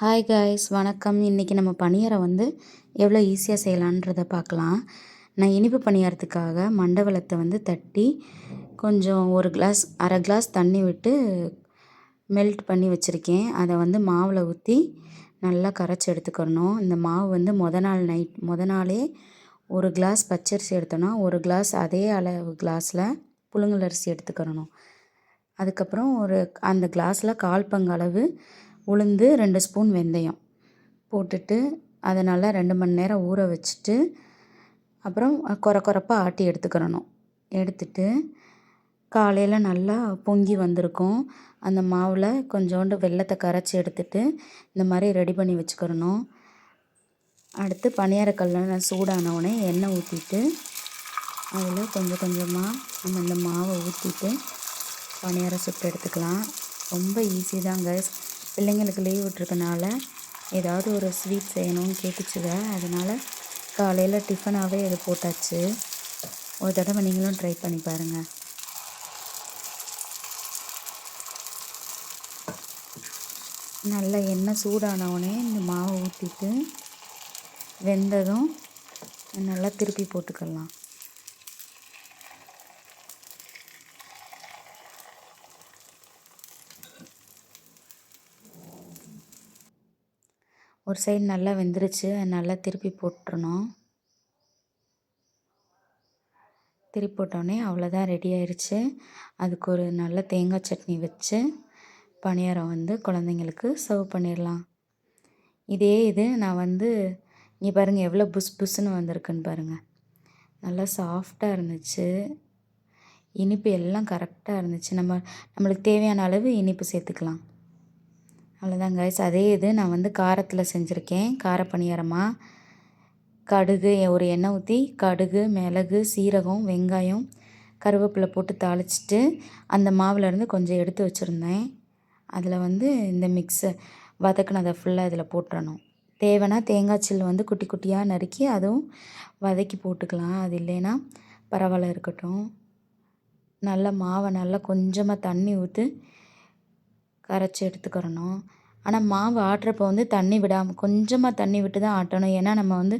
Hi guys வணக்கம். இன்றைக்கி நம்ம பணியாரம் வந்து எவ்வளோ ஈஸியாக செய்யலான்றதை பார்க்கலாம் நான் இனிப்பு பணியாரத்துக்காக மண்டவளத்தை வந்து தட்டி கொஞ்சம் ஒரு கிளாஸ் அரை கிளாஸ் தண்ணி விட்டு மெல்ட் பண்ணி வச்சுருக்கேன். அதை வந்து மாவில் ஊற்றி நல்லா கரைச்சி எடுத்துக்கணும் இந்த மாவு வந்து மொதல் நாள் நைட் மொத நாளே ஒரு கிளாஸ் பச்சரிசி எடுத்தோன்னா ஒரு கிளாஸ் அதே அளவு கிளாஸில் புழுங்கல் அரிசி எடுத்துக்கிறணும். அதுக்கப்புறம் ஒரு அந்த கிளாஸில் கால் பங்கு அளவு உளுந்து ரெண்டு ஸ்பூன் வெந்தயம் போட்டுட்டு அதை நல்லா ரெண்டு மணி நேரம் ஊற வச்சுட்டு அப்புறம் கொர குறைப்பாக ஆட்டி எடுத்துக்கிறணும். எடுத்துட்டு காலையில் நல்லா பொங்கி வந்திருக்கும். அந்த மாவில் கொஞ்சோண்டு வெல்லத்தை கரைச்சி எடுத்துட்டு இந்த மாதிரி ரெடி பண்ணி வச்சுக்கிறணும். அடுத்து பணியாரக்கல்ல சூடானவுடனே எண்ணெய் ஊற்றிட்டு அதில் கொஞ்சம் கொஞ்சமாக நம்ம இந்த மாவை ஊற்றிட்டு பணியாரம் சுட்டு எடுத்துக்கலாம். ரொம்ப ஈஸி தான் கைஸ் பிள்ளைங்களுக்கு லீவ் விட்ருக்கனால ஏதாவது ஒரு ஸ்வீட் செய்யணும்னு கேட்டுச்சுங்க. அதனால் காலையில் டிஃபனாகவே இது போட்டாச்சு. ஒரு தடவை நீங்களும் ட்ரை பண்ணி பாருங்கள் நல்லா எண்ணெய் சூடானவுடனே இந்த மாவை ஊற்றிட்டு வெந்ததும் நல்லா திருப்பி போட்டுக்கலாம். ஒரு சைடு நல்லா வெந்துருச்சு. நல்லா திருப்பி போட்டுருணும் திருப்பி போட்டோடனே அவ்வளோதான் ரெடி ஆயிடுச்சு அதுக்கு ஒரு நல்ல தேங்காய் சட்னி வச்சு பணியாரம் வந்து குழந்தைங்களுக்கு சர்வ் பண்ணிடலாம். இதே இது நான் வந்து இங்கே பாருங்கள் எவ்வளோ புஸ் புஸ்ன்னு வந்திருக்குன்னு பாருங்கள் நல்லா சாஃப்டாக இருந்துச்சு. இனிப்பு எல்லாம் கரெக்டாக இருந்துச்சு. நம்ம நம்மளுக்கு தேவையான அளவு இனிப்பு சேர்த்துக்கலாம். அவ்வளோதான் கைஸ் அதே இது நான் வந்து காரத்தில் செஞ்சுருக்கேன். கார பணியாரமாக கடுகு ஒரு எண்ணெய் ஊற்றி கடுகு மிளகு சீரகம் வெங்காயம் கருவேப்பிலை போட்டு தாளிச்சிட்டு அந்த மாவுலேருந்து கொஞ்சம் எடுத்து வச்சுருந்தேன். அதில் வந்து இந்த மிக்ஸை வதக்குனதை ஃபுல்லாக இதில் போட்டுறணும். தேவைன்னா தேங்காய் சில் வந்து குட்டி குட்டியாக நறுக்கி அதுவும் வதக்கி போட்டுக்கலாம். அது இல்லைன்னா பரவாயில்ல இருக்கட்டும். நல்லா மாவை நல்லா கொஞ்சமாக தண்ணி ஊற்றி கரைச்சி எடுத்துக்கிறணும். ஆனால் மாவு ஆட்டுறப்போ வந்து தண்ணி விடாமல் கொஞ்சமாக தண்ணி விட்டு தான் ஆட்டணும். ஏன்னா நம்ம வந்து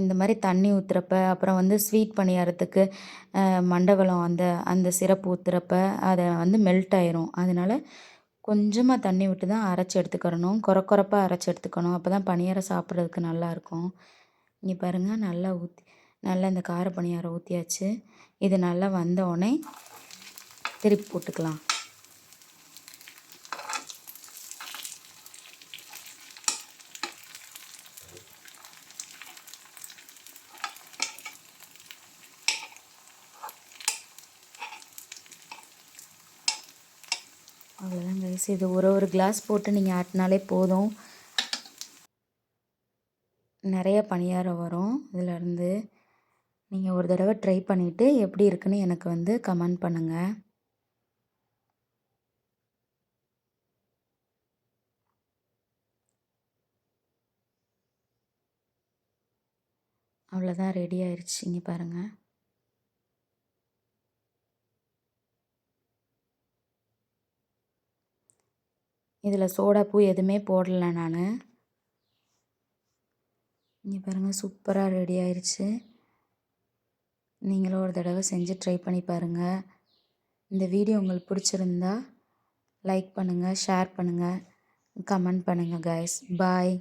இந்த மாதிரி தண்ணி ஊற்றுறப்ப அப்புறம் வந்து ஸ்வீட் பணியாரத்துக்கு மண்டவளம் அந்த அந்த சிரப்பு ஊற்றுறப்ப அதை வந்து மெல்ட் ஆயிரும். அதனால கொஞ்சமாக தண்ணி விட்டு தான் அரைச்சி எடுத்துக்கிறணும். கொர கொரப்பாக அரைச்சி எடுத்துக்கணும். அப்போ தான் பணியாரம் சாப்பிட்றதுக்கு நல்லாயிருக்கும் இங்கே பாருங்கள் நல்லா ஊற்றி நல்லா இந்த கார பணியாரம் ஊற்றியாச்சு இது நல்லா வந்தோடனே திருப்பி போட்டுக்கலாம். அவ்வளோதான் கைஸ் இது ஒரு ஒரு கிளாஸ் போட்டு நீங்கள் ஆட்டினாலே போதும். நிறைய பணியாரம் வரும் இதிலருந்து நீங்கள் ஒரு தடவை ட்ரை பண்ணிவிட்டு எப்படி இருக்குன்னு எனக்கு வந்து கமெண்ட் பண்ணுங்கள் அவ்வளோதான் ரெடி ஆயிடுச்சு இங்கே பாருங்கள் இதில் சோடா பூ எதுவுமே போடலை நான். இங்கே பாருங்கள் சூப்பராக ரெடி ஆயிடுச்சு நீங்களும் ஒரு தடவை செஞ்சு ட்ரை பண்ணி பாருங்கள். இந்த வீடியோ உங்களுக்கு பிடிச்சிருந்தா லைக் பண்ணுங்கள் ஷேர் பண்ணுங்கள் கமெண்ட் பண்ணுங்கள் கைஸ் பாய்